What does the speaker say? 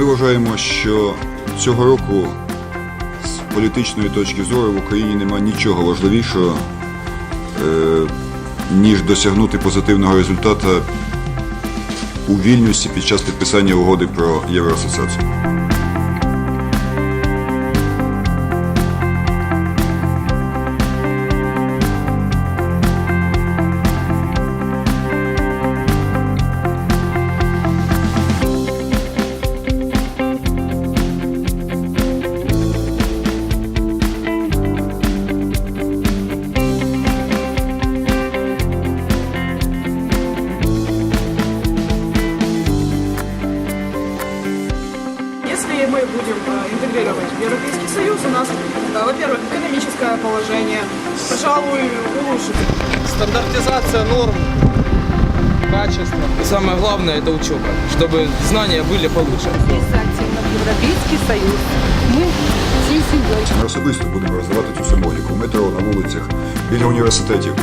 Ми вважаємо, що цього року з політичної точки зору в Україні немає нічого важливішого, е, ніж досягнути позитивного результату у вільності під час підписання угоди про євроасоціацію. мы будем э, интегрировать в Европейский Союз, у нас, э, во-первых, экономическое положение, пожалуй, улучшится. Стандартизация норм, качество. И самое главное это учеба, чтобы знания были получше. активно в Європейський Союз. Ми всією сім'єю. Ми особисто будемо розвивати цю символіку в метро, на вулицях, біля університетів.